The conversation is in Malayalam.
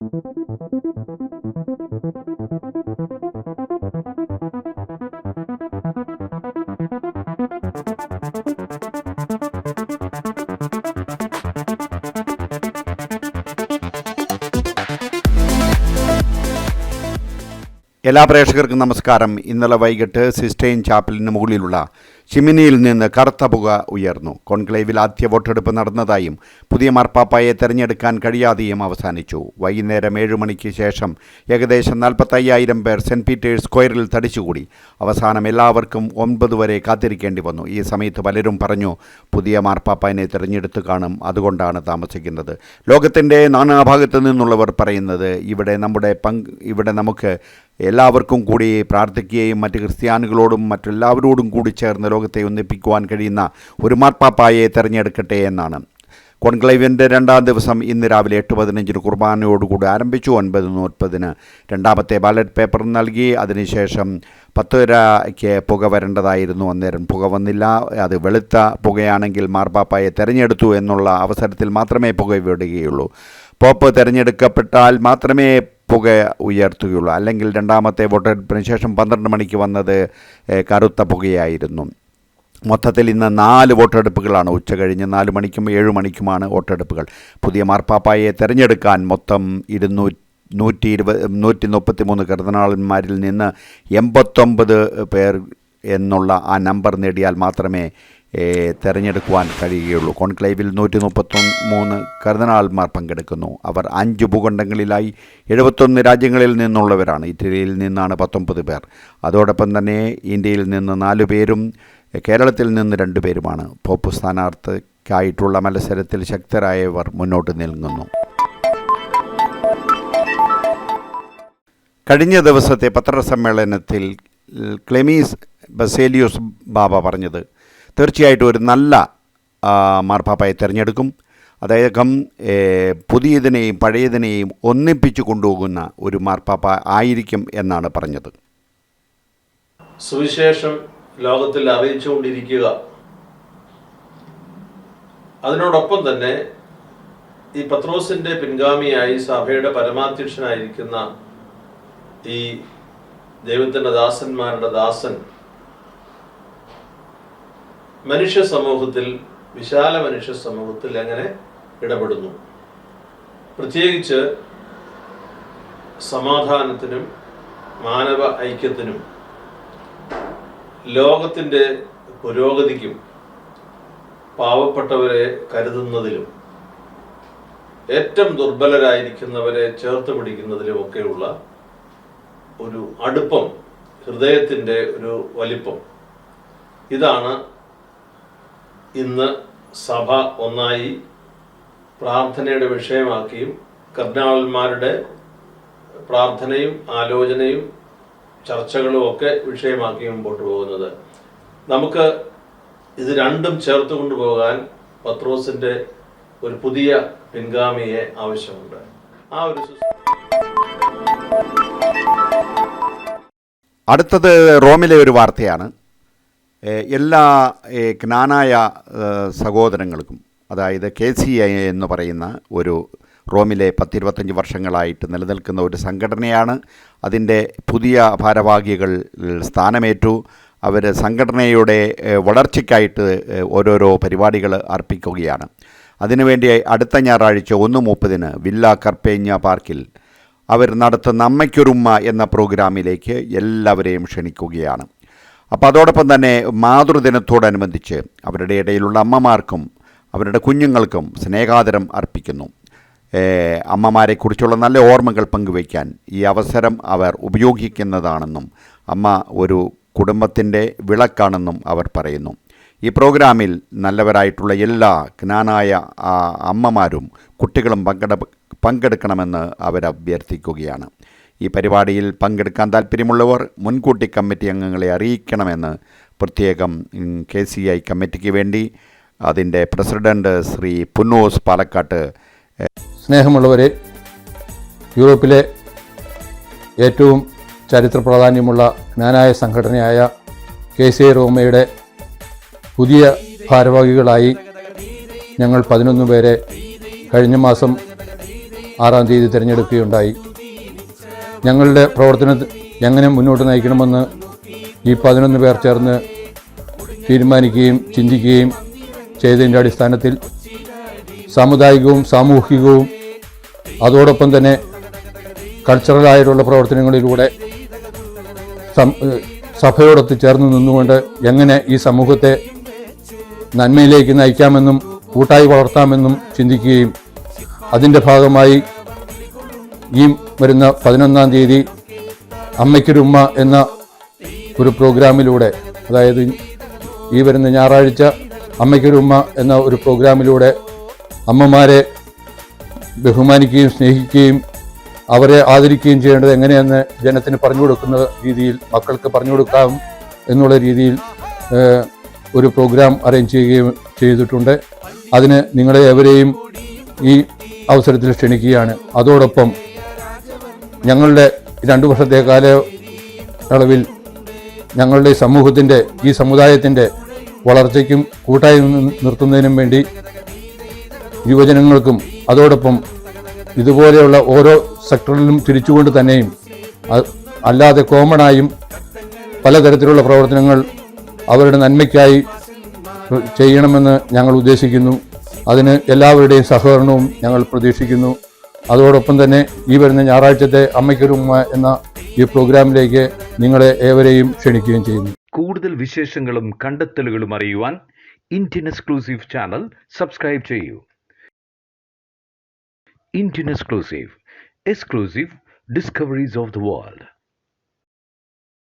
Thank you. എല്ലാ പ്രേക്ഷകർക്കും നമസ്കാരം. ഇന്നലെ വൈകിട്ട് സിസ്റ്റൈൻ ചാപ്പലിന് മുകളിലുള്ള ചിമിനിയിൽ നിന്ന് കറുത്ത പുക ഉയർന്നു. കോൺക്ലേവിൽ ആദ്യ വോട്ടെടുപ്പ് നടന്നതായും പുതിയ മാർപ്പാപ്പായെ തെരഞ്ഞെടുക്കാൻ കഴിയാതെയും അവസാനിച്ചു. വൈകുന്നേരം ഏഴ് മണിക്ക് ശേഷം ഏകദേശം നാൽപ്പത്തയ്യായിരം പേർ സെന്റ് പീറ്റേഴ്സ് സ്ക്വയറിൽ തടിച്ചുകൂടി. അവസാനം എല്ലാവർക്കും ഒൻപത് വരെ കാത്തിരിക്കേണ്ടി വന്നു. ഈ സമയത്ത് പലരും പറഞ്ഞു പുതിയ മാർപ്പാപ്പായനെ തിരഞ്ഞെടുത്ത് കാണും. അതുകൊണ്ടാണ് താമസിക്കുന്നത്. ലോകത്തിന്റെ നാനാഭാഗത്തു നിന്നുള്ളവർ പറയുന്നത് ഇവിടെ നമ്മുടെ പങ്ക് ഇവിടെ നമുക്ക് എല്ലാവർക്കും കൂടി പ്രാർത്ഥിക്കുകയും മറ്റ് ക്രിസ്ത്യാനികളോടും മറ്റെല്ലാവരോടും കൂടി ചേർന്ന് ലോകത്തെ ഒന്നിപ്പിക്കുവാൻ കഴിയുന്ന ഒരു മാർപ്പാപ്പായെ തിരഞ്ഞെടുക്കട്ടെ എന്നാണ്. കോൺക്ലേവിന്റെ രണ്ടാം ദിവസം ഇന്ന് രാവിലെ എട്ട് പതിനഞ്ചിന് കുർബാനയോടുകൂടി ആരംഭിച്ചു. ഒൻപത് മുപ്പതിന് രണ്ടാമത്തെ ബാലറ്റ് പേപ്പർ നൽകി. അതിനുശേഷം പത്തുരയ്ക്ക് പുക വരേണ്ടതായിരുന്നു. അന്നേരം പുക വന്നില്ല. അത് വെളുത്ത പുകയാണെങ്കിൽ മാർപ്പാപ്പായെ തിരഞ്ഞെടുത്തു എന്നുള്ള അവസരത്തിൽ മാത്രമേ പുക വിടുകയുള്ളൂ. പോപ്പ് തിരഞ്ഞെടുക്കപ്പെട്ടാൽ മാത്രമേ പുക ഉയർത്തുകയുള്ളൂ. അല്ലെങ്കിൽ രണ്ടാമത്തെ വോട്ടെടുപ്പിന് ശേഷം പന്ത്രണ്ട് മണിക്ക് വന്നത് കറുത്ത പുകയായിരുന്നു. മൊത്തത്തിൽ ഇന്ന് നാല് വോട്ടെടുപ്പുകളാണ് ഉച്ച കഴിഞ്ഞ് നാല് മണിക്കും ഏഴ് മണിക്കുമാണ് വോട്ടെടുപ്പുകൾ. പുതിയ മാർപ്പാപ്പായെ തിരഞ്ഞെടുക്കാൻ മൊത്തം ഇരുന്നൂ നൂറ്റി ഇരുപത് നൂറ്റി മുപ്പത്തി മൂന്ന് കർദ്ദനാളന്മാരിൽ നിന്ന് എൺപത്തൊമ്പത് പേർ എന്നുള്ള ആ നമ്പർ നേടിയാൽ മാത്രമേ തെരഞ്ഞെടുക്കുവാൻ കഴിയുകയുള്ളൂ. കോൺക്ലേവിൽ നൂറ്റി മുപ്പത്തി മൂന്ന് കർദനാൾമാർ പങ്കെടുക്കുന്നു. അവർ അഞ്ച് ഭൂഖണ്ഡങ്ങളിലായി എഴുപത്തൊന്ന് രാജ്യങ്ങളിൽ നിന്നുള്ളവരാണ്. ഇറ്റലിയിൽ നിന്നാണ് പത്തൊമ്പത് പേർ. അതോടൊപ്പം തന്നെ ഇന്ത്യയിൽ നിന്ന് നാലു പേരും കേരളത്തിൽ നിന്ന് രണ്ടു പേരുമാണ്. പോപ്പ് സ്ഥാനാർത്ഥിക്കായിട്ടുള്ള മത്സരത്തിൽ ശക്തരായവർ മുന്നോട്ട് നീങ്ങുന്നു. കഴിഞ്ഞ ദിവസത്തെ പത്രസമ്മേളനത്തിൽ ക്ലെമീസ് ബസേലിയോസ് ബാബ പറഞ്ഞത് തീർച്ചയായിട്ടും ഒരു നല്ല മാർപ്പാപ്പയെ തിരഞ്ഞെടുക്കും. അദ്ദേഹം പുതിയതിനെയും പഴയതിനെയും ഒന്നിപ്പിച്ചു കൊണ്ടുപോകുന്ന ഒരു മാർപ്പാപ്പ ആയിരിക്കും എന്നാണ് പറഞ്ഞത്. സുവിശേഷം ലോകത്തിൽ അറിയിച്ചുകൊണ്ടിരിക്കുക. അതിനോടൊപ്പം തന്നെ ഈ പത്രോസിന്റെ പിൻഗാമിയായി സഭയുടെ പരമാധ്യക്ഷനായിരിക്കുന്ന ഈ ദൈവത്തിന്റെ ദാസന്മാരുടെ ദാസൻ മനുഷ്യ സമൂഹത്തിൽ വിശാല മനുഷ്യ സമൂഹത്തിൽ എങ്ങനെ ഇടപെടുന്നു? പ്രത്യേകിച്ച് സമാധാനത്തിനും മാനവ ഐക്യത്തിനും ലോകത്തിന്റെ പുരോഗതിക്കും പാവപ്പെട്ടവരെ കരുതുന്നതിലും ഏറ്റവും ദുർബലരായിരിക്കുന്നവരെ ചേർത്ത് പിടിക്കുന്നതിലുമൊക്കെയുള്ള ഒരു അടുപ്പം ഹൃദയത്തിന്റെ ഒരു വലിപ്പം. ഇതാണ് ഇന്ന് സഭ ഒന്നായി പ്രാർത്ഥനയുടെ വിഷയമാക്കിയും കർദിനാളന്മാരുടെ പ്രാർത്ഥനയും ആലോചനയും ചർച്ചകളും ഒക്കെ വിഷയമാക്കി മുമ്പോട്ട് പോകുന്നത്. നമുക്ക് ഇത് രണ്ടും ചേർത്ത് കൊണ്ടുപോകാൻ പത്രോസിന്റെ ഒരു പുതിയ പിൻഗാമിയെ ആവശ്യമുണ്ട്. ആ ഒരു അടുത്തത് റോമിലെ ഒരു വാർത്തയാണ്. എല്ലാ ജ്ഞാനായ സഹോദരങ്ങൾക്കും അതായത് കെ സി ഐ എന്ന് പറയുന്ന ഒരു റോമിലെ പത്തിരുപത്തഞ്ച് വർഷങ്ങളായിട്ട് നിലനിൽക്കുന്ന ഒരു സംഘടനയാണ്. അതിന്റെ പുതിയ ഭാരവാഹികൾ സ്ഥാനമേറ്റു. അവർ സംഘടനയുടെ വളർച്ചയ്ക്കായിട്ട് ഓരോരോ പരിപാടികൾ അർപ്പിക്കുകയാണ്. അതിനുവേണ്ടി അടുത്ത ഞായറാഴ്ച ഒന്ന് മുപ്പതിന് വില്ല കർപ്പേഞ്ഞ പാർക്കിൽ അവർ നടത്തുന്ന അമ്മയ്ക്കൊരുമ്മ എന്ന പ്രോഗ്രാമിലേക്ക് എല്ലാവരെയും ക്ഷണിക്കുകയാണ്. അപ്പോൾ അതോടൊപ്പം തന്നെ മാതൃദിനത്തോടനുബന്ധിച്ച് അവരുടെ ഇടയിലുള്ള അമ്മമാർക്കും അവരുടെ കുഞ്ഞുങ്ങൾക്കും സ്നേഹാദരം അർപ്പിക്കുന്നു. അമ്മമാരെക്കുറിച്ചുള്ള നല്ല ഓർമ്മകൾ പങ്കുവയ്ക്കാൻ ഈ അവസരം അവർ ഉപയോഗിക്കുന്നതാണെന്നും അമ്മ ഒരു കുടുംബത്തിന്റെ വിളക്കാണെന്നും അവർ പറയുന്നു. ഈ പ്രോഗ്രാമിൽ നല്ലവരായിട്ടുള്ള എല്ലാ ജ്ഞാനായ അമ്മമാരും കുട്ടികളും പങ്കെടു പങ്കെടുക്കണമെന്ന് അവരഭ്യർത്ഥിക്കുകയാണ്. ഈ പരിപാടിയിൽ പങ്കെടുക്കാൻ താൽപ്പര്യമുള്ളവർ മുൻകൂട്ടി കമ്മിറ്റി അംഗങ്ങളെ അറിയിക്കണമെന്ന് പ്രത്യേകം കെ സി ഐ കമ്മിറ്റിക്ക് വേണ്ടി അതിന്റെ പ്രസിഡന്റ് ശ്രീ പുന്നോസ് പാലക്കാട്ട് സ്നേഹമുള്ളവരെ യൂറോപ്പിലെ ഏറ്റവും ചരിത്ര പ്രാധാന്യമുള്ള ജ്ഞാനായ സംഘടനയായ കെ സി ഐ റോമയുടെ പുതിയ ഭാരവാഹികളായി ഞങ്ങൾ പതിനൊന്ന് പേരെ കഴിഞ്ഞ മാസം ആറാം തീയതി തിരഞ്ഞെടുക്കുകയുണ്ടായി. ഞങ്ങളുടെ പ്രവർത്തനം എങ്ങനെ മുന്നോട്ട് നയിക്കണമെന്ന് ഈ പതിനൊന്ന് പേർ ചേർന്ന് തീരുമാനിക്കുകയും ചിന്തിക്കുകയും ചെയ്തതിന്റെ അടിസ്ഥാനത്തിൽ സാമുദായികവും സാമൂഹികവും അതോടൊപ്പം തന്നെ കൾച്ചറലായിട്ടുള്ള പ്രവർത്തനങ്ങളിലൂടെ സഭയോടൊത്ത് ചേർന്ന് നിന്നുകൊണ്ട് എങ്ങനെ ഈ സമൂഹത്തെ നന്മയിലേക്ക് നയിക്കാമെന്നും കൂട്ടായി വളർത്താമെന്നും ചിന്തിക്കുകയും അതിന്റെ ഭാഗമായി ഈ വരുന്ന പതിനൊന്നാം തീയതി അമ്മയ്ക്കൊരുമ്മ എന്ന ഒരു പ്രോഗ്രാമിലൂടെ അതായത് ഈ വരുന്ന ഞായറാഴ്ച അമ്മയ്ക്കൊരുമ്മ എന്ന ഒരു പ്രോഗ്രാമിലൂടെ അമ്മമാരെ ബഹുമാനിക്കുകയും സ്നേഹിക്കുകയും അവരെ ആദരിക്കുകയും ചെയ്യേണ്ടത് എങ്ങനെയെന്ന് ജനത്തിന് പറഞ്ഞു കൊടുക്കുന്ന രീതിയിൽ മക്കൾക്ക് പറഞ്ഞു കൊടുക്കാം എന്നുള്ള രീതിയിൽ ഒരു പ്രോഗ്രാം അറേഞ്ച് ചെയ്യുകയും ചെയ്തിട്ടുണ്ട്. അതിന് നിങ്ങളെ എവരെയും ഈ അവസരത്തിൽ ക്ഷണിക്കുകയാണ്. അതോടൊപ്പം ഞങ്ങളുടെ രണ്ടു വർഷത്തെ കാലയളവിൽ ഞങ്ങളുടെ സമൂഹത്തിന്റെ ഈ സമുദായത്തിന്റെ വളർച്ചയ്ക്കും കൂട്ടായി നിർത്തുന്നതിനും വേണ്ടി യുവജനങ്ങൾക്കും അതോടൊപ്പം ഇതുപോലെയുള്ള ഓരോ സെക്ടറിലും തിരിച്ചുകൊണ്ട് തന്നെയും അല്ലാതെ കോമണായും പലതരത്തിലുള്ള പ്രവർത്തനങ്ങൾ അവരുടെ നന്മയ്ക്കായി ചെയ്യണമെന്ന് ഞങ്ങൾ ഉദ്ദേശിക്കുന്നു. അതിന് എല്ലാവരുടെയും സഹകരണവും ഞങ്ങൾ പ്രതീക്ഷിക്കുന്നു. അതോടൊപ്പം തന്നെ ഈ വരുന്ന ഞായറാഴ്ചത്തെ അമ്മയ്ക്കൊരുമ്മ എന്ന ഈ പ്രോഗ്രാമിലേക്ക് നിങ്ങളെ ഏവരെയും ക്ഷണിക്കുകയും ചെയ്യുന്നു. കൂടുതൽ വിശേഷങ്ങളും കണ്ടെത്തലുകളും അറിയുവാൻ ഇന്ത്യൻ എക്സ്ക്ലൂസീവ് ചാനൽ സബ്സ്ക്രൈബ് ചെയ്യൂ. Indian exclusive exclusive discoveries of the world.